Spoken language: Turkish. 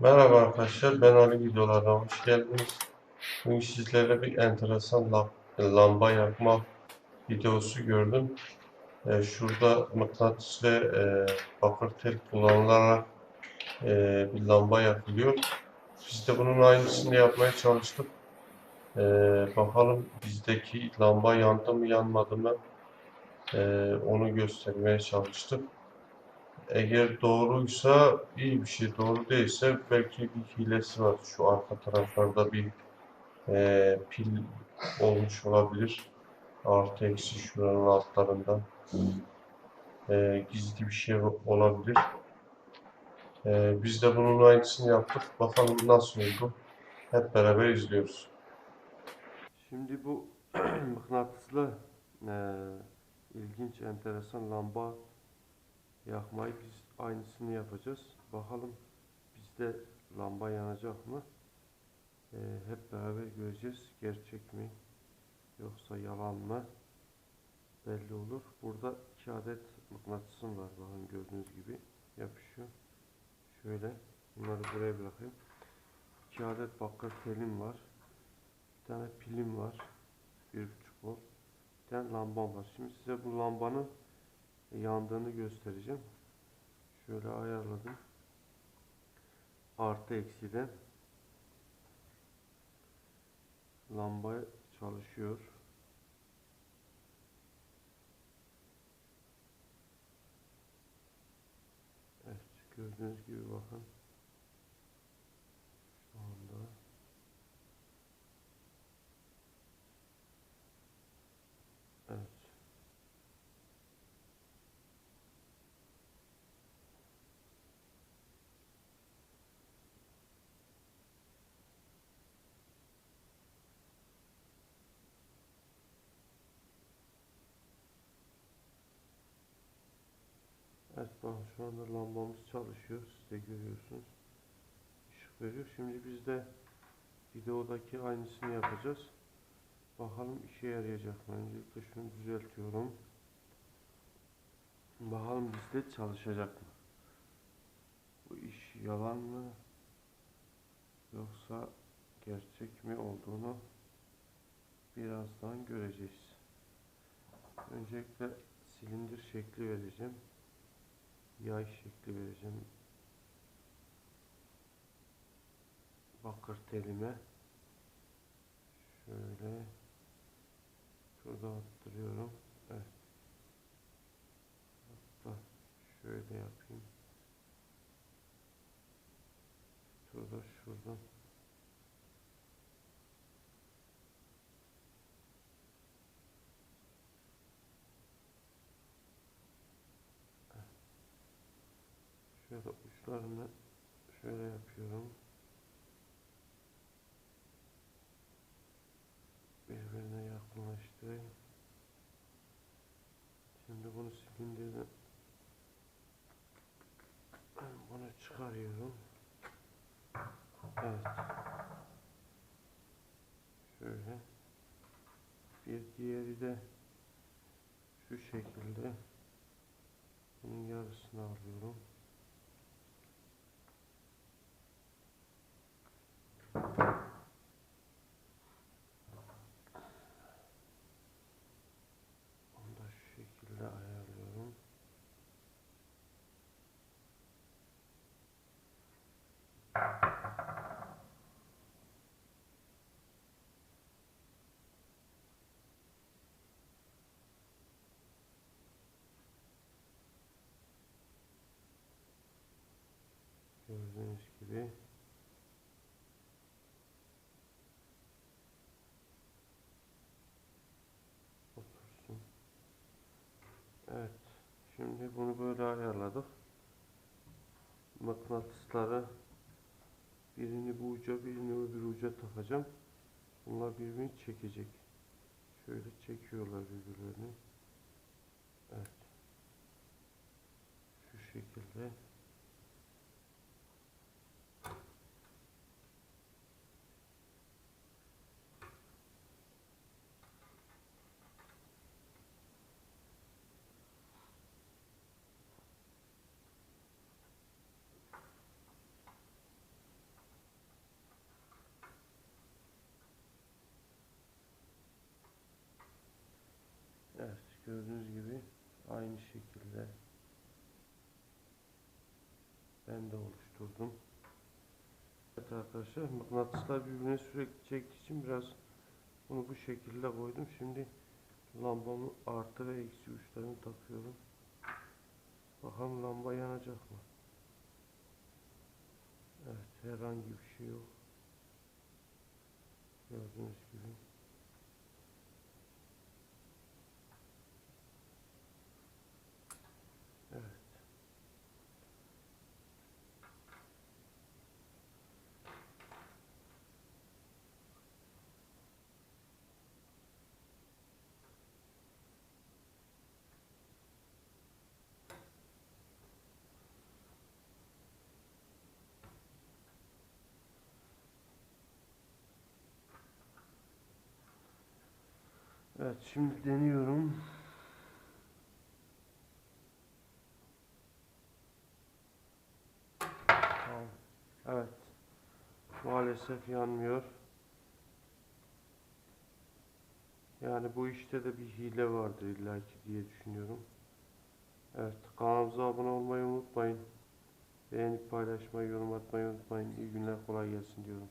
Merhaba arkadaşlar, ben Ali videolarına hoş geldiniz. Bugün sizlerle bir enteresan la- lamba yakma videosu gördüm. Ee, şurada mıknatıs ve e, bakır tel kullanılarak e, bir lamba yakılıyor. Biz de bunun aynısını yapmaya çalıştık. Ee, bakalım bizdeki lamba yandı mı yanmadı mı Ee, onu göstermeye çalıştık. Eğer doğruysa iyi bir şey, doğru değilse belki bir hilesi var. Şu arka taraflarda bir e, pil olmuş olabilir. Artı eksi şuranın altlarında e, gizli bir şey olabilir. E, biz de bunun aynısını yaptık. Bakalım nasıl oldu. Hep beraber izliyoruz. Şimdi bu mıknatıslı e, ilginç, enteresan lamba yakmayı biz aynısını yapacağız. Bakalım bizde lamba yanacak mı? Ee, hep beraber göreceğiz. Gerçek mi? Yoksa yalan mı? Belli olur. Burada iki adet mıknatısım var. Bakın gördüğünüz gibi yapışıyor. Şöyle bunları buraya bırakayım. İki adet bakır telim var. Bir tane pilim var. Bir buçuk volt. Bir tane lambam var. Şimdi size bu lambanın yandığını göstereceğim. Şöyle ayarladım. Artı eksiden lamba çalışıyor. Evet, gördüğünüz gibi bakın. Şu anda Evet. Evet şu anda lambamız çalışıyor. Siz de görüyorsunuz. Işık veriyor. Şimdi biz de videodaki aynısını yapacağız. Bakalım işe yarayacak mı? Öncelikle şunu düzeltiyorum. Bakalım bizde çalışacak mı? Bu iş yalan mı? Yoksa gerçek mi olduğunu birazdan göreceğiz. Öncelikle silindir şekli vereceğim yay şekli vereceğim. Bakır telime. Şöyle. Şurada attırıyorum. Evet. Hatta şöyle yapayım. Şurada şuradan Şöyle uçlarını şöyle yapıyorum. Birbirine yakınlaştırayım. Şimdi bunu silindirden bunu çıkarıyorum. Evet. Şöyle. Bir diğeri de şu şekilde. Bunun yarısını alıyorum. Onu şu şekilde ayarlıyorum. Gördüğünüz gibi otursun. Evet. Şimdi bunu böyle ayarladık. Mıknatısları birini bu uca birini öbür uca takacağım. Bunlar birbirini çekecek. Şöyle çekiyorlar birbirlerini. Evet. Şu şekilde. Gördüğünüz gibi aynı şekilde ben de oluşturdum. Evet arkadaşlar mıknatıslar birbirine sürekli çektiği için biraz bunu bu şekilde koydum. Şimdi lambamı artı ve eksi uçlarını takıyorum. Bakalım lamba yanacak mı? Evet herhangi bir şey yok. Gördüğünüz gibi. Evet şimdi deniyorum. Tamam. Evet. Maalesef yanmıyor. Yani bu işte de bir hile vardır illaki diye düşünüyorum. Evet kanalımıza abone olmayı unutmayın. Beğenip paylaşmayı, yorum atmayı unutmayın. İyi günler, kolay gelsin diyorum.